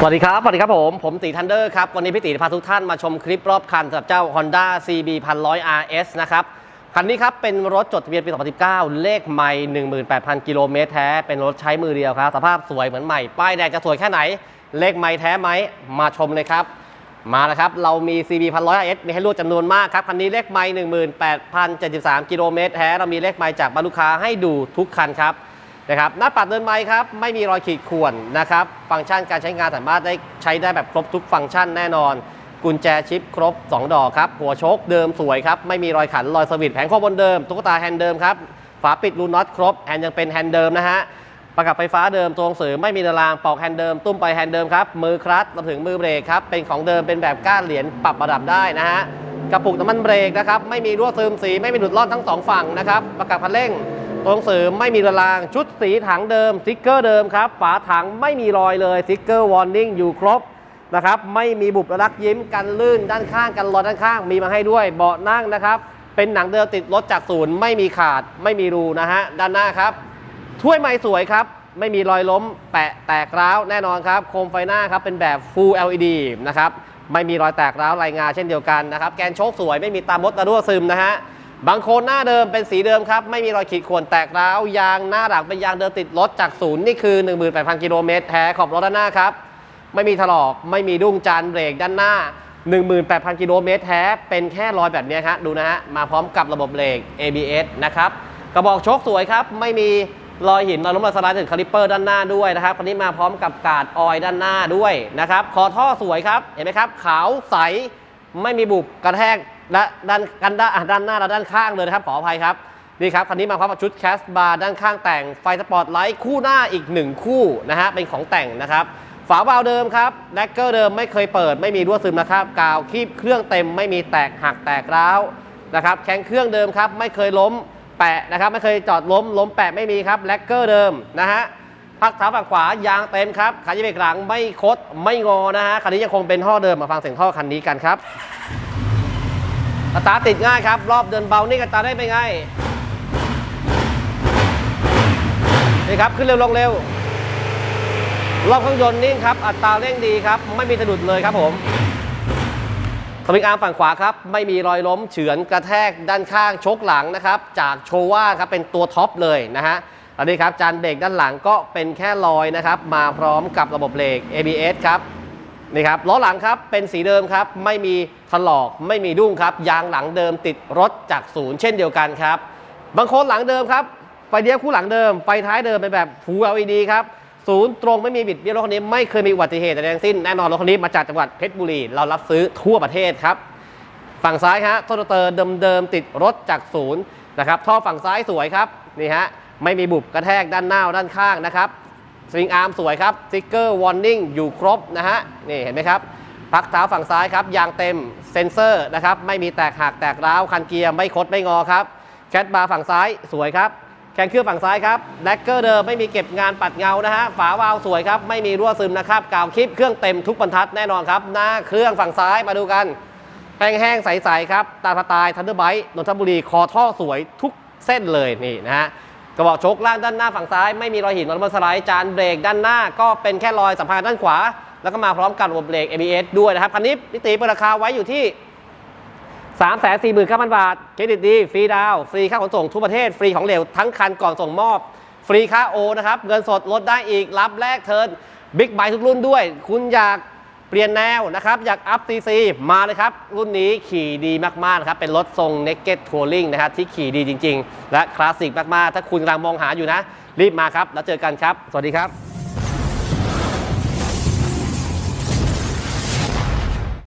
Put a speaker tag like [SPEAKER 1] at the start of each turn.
[SPEAKER 1] สวัสดีครับ สวัสดีครับผม ผมตีทันเดอร์ครับ วันนี้พี่ตีพาทุกท่านมาชมคลิปรอบคันสำหรับเจ้า Honda CB 1100 RS นะครับ คันนี้ครับ เป็นรถจดทะเบียนปี 2019 เลขไม่ 18,000 กิโลเมตรแท้ เป็นรถใช้มือเดียวครับ สภาพสวยเหมือนใหม่ ป้ายแดงจะสวยแค่ไหน เลขไม่แท้ไหม มาชมเลยครับ มาแล้วครับ เรามี CB 1100 RS มีให้เลือกจำนวนมากครับ คันนี้เลขไม่ 18,073 กิโลเมตรแท้ เรามีเลขไม่จากบรรลุค้าให้ดูทุกคันครับ นะครับหน้าปัดเดินไม้ครับไม่มีรอยขีดข่วนนะครับฟังก์ชันการใช้งานสามารถได้ใช้ได้แบบครบทุกฟังก์ชันแน่นอน กุญแจชิปครบ 2 ดอกครับหัวโชคเดิมสวยครับไม่มีรอยขันรอยสวิตช์แผงโค้งบนเดิมตุ๊กตาแฮนด์เดิมครับฝาปิดรูน็อตครบแฮนด์ยังเป็นแฮนด์เดิมนะฮะประกับไฟฟ้าเดิมตัวหนังสือไม่มีตารางปอกแฮนด์เดิมตุ้มไปแฮนด์เดิมครับมือคลัตช์รวมถึงมือเบรกครับเป็นของเดิมเป็นแบบก้านเหรียญปรับระดับได้นะฮะกระปุกน้ำมันเบรกนะครับไม่มีรั่วซึมสีไม่มีหลุดร่อนทั้งสองฝั่งนะครับประกับคันเร่ง ตัวหนังสือไม่มีระลางชุดสีถังเดิมสติ๊กเกอร์เดิมครับ ฝาถังไม่มีรอยเลยสติ๊กเกอร์วอร์นิ่งอยู่ครบนะครับไม่มีบุบรักยิ้มกันลื่นด้านข้างกันรอยด้านข้างมีมาให้ด้วยเบาะนั่งนะครับเป็นหนังเดิมติดรถจากศูนย์ไม่มีขาดไม่มีรูนะฮะด้านหน้าครับถ้วยไม้สวยครับไม่มีรอยล้ม แปะแตกร้าวแน่นอนครับโคมไฟหน้าครับเป็นแบบ Full LED นะครับไม่มีรอยแตกร้าวรายงานเช่นเดียวกันนะครับแกนโชคสวยไม่มีตามดตะรั่วซึมนะฮะ บางโคนหน้าเดิมเป็นสีเดิมครับ ไม่มีรอยขีดข่วนแตกร้าวยางหน้าหลังเป็นยางเดิมติดรถจากศูนย์นี่คือ 18,000 กิโลเมตรแท้ขอบรถด้านหน้าครับ ไม่มีถลอกไม่มีดุ้งจานเบรกด้านหน้า 18,000 กิโลเมตรแท้เป็นแค่รอยแบบนี้ครับดูนะฮะมาพร้อมกับระบบเบรก ABS นะครับกระบอกโชคสวยครับ ไม่มีรอยหินรอยล้มรอยสไลด์ถึงคาลิปเปอร์ด้านหน้าด้วยนะครับคันนี้มาพร้อมกับกาดออยด้านหน้าด้วยนะครับคอท่อสวยครับเห็นไหมครับขาวใสไม่มีบุบกระแทก และด้านกันด้านด้านหน้าและด้านข้างเลยนะครับขออภัยครับนี่ครับคันนี้มาพร้อมกับชุดแคสบาร์ด้านข้างแต่งไฟสปอร์ตไลท์คู่หน้าอีก 1 คู่นะฮะเป็นของแต่งนะครับฝาวาล์วเดิมครับแดกเกอร์เดิมไม่เคยเปิดไม่มีรั่วซึมนะครับกาวคีบเครื่องเต็มไม่มีแตกหักแตกร้าวนะครับแข้งเครื่องเดิมครับไม่เคยล้มแปะนะครับไม่เคยจอดล้มล้มแปะไม่มีครับแลกเกอร์เดิมนะฮะพักเท้าฝั่งขวายางเต็มครับขายีเบรกหลังไม่คดไม่งอนะฮะคันนี้ยังคงเป็นท่อเดิมมาฟังเสียงท่อคันนี้กันครับ สตาร์ทติดง่ายครับ รอบเดินเบานี่กันตาได้ไม่ง่ายนี่ครับ ขึ้นเร็วลงเร็ว รอบเครื่องยนต์นิ่งครับ อัตราเร่งดีครับ ไม่มีสะดุดเลยครับผมสวิงอาร์มฝั่งขวาครับ ไม่มีรอยล้มเฉือนกระแทกด้านข้างชกหลังนะครับ จากโชว่าครับเป็นตัวท็อปเลยนะฮะอันนี้ครับจานเบรกด้านหลังก็เป็นแค่รอยนะครับ มาพร้อมกับระบบเบรก ABS ครับ นี่ครับล้อหลังครับเป็นสีเดิมครับ ไม่มีถลอกไม่มีดุ้งครับ ยางหลังเดิมติดรถจากศูนย์เช่นเดียวกันครับบางคนหลังเดิมครับไฟเดียวคู่หลังเดิมไฟท้ายเดิมเป็นแบบ Full LED ครับศูนย์ตรงไม่มีบิดเบี้ยวรถคันนี้ไม่เคยมีอุบัติเหตุใดๆทั้งสิ้นแน่นอนรถคันนี้มาจากจังหวัดเพชรบุรีเรารับซื้อทั่วประเทศครับ ฝั่งซ้ายฮะโทโตเตอร์เดิมๆติดรถจากศูนย์นะครับท่อฝั่งซ้ายสวยครับนี่ฮะไม่มีบุบกระแทกด้านหน้าด้านข้างนะครับ สวิงอาร์มสวยครับสติ๊กเกอร์วอร์นิ่งอยู่ครบนะฮะนี่เห็นไหมครับพักเท้าฝั่งซ้ายครับยางเต็มเซ็นเซอร์นะครับไม่มีแตกหักแตกร้าวคันเกียร์ไม่คดไม่งอครับแคทบาร์ฝั่งซ้ายสวยครับแคนเครื่องฝั่งซ้ายครับแลกเกอร์เดิมไม่มีเก็บงานปัดเงานะฮะฝาวาล์วสวยครับไม่มีรั่วซึมนะครับกาวคลิปเครื่องเต็มทุกบรรทัดแน่นอนครับหน้าเครื่องฝั่งซ้ายมาดูกันแห้งๆใสๆครับตามสไตล์ทันเดอร์ไบต์นนทบุรีคอท่อสวยทุกเส้นเลยนี่นะฮะ กระบอกชคล่างด้านหน้าฝั่งซ้ายไม่มีรอยหินรอยมันสไลด์จานเบรกด้านหน้าก็เป็นแค่รอยสัมพันธ์ด้านขวา แล้วก็มาพร้อมกับระบบเบรก ABS ด้วยนะครับคันนี้นิติเปิดราคาไว้อยู่ที่ 3 4 9 0 0 0 บาท เครดิตดี ฟรีดาวฟรีค่าขนส่งทุกประเทศ ฟรีของเหลวทั้งคันก่อนส่งมอบ ฟรีค่าโอนะครับ เงินสดลดได้อีก รับแลกเทิร์นบิ๊กไบทุกรุ่นด้วย คุณอยาก เปลี่ยนแนวนะครับ อยากอัพซีซีมาเลยครับ รุ่นนี้ขี่ดีมากๆนะครับ เป็นรถทรง Naked Touring นะครับที่ขี่ดีจริง ๆ และคลาสสิกมาก ๆ ถ้าคุณกำลังมองหาอยู่นะ รีบมาครับ แล้วเจอกันครับ สวัสดีครับ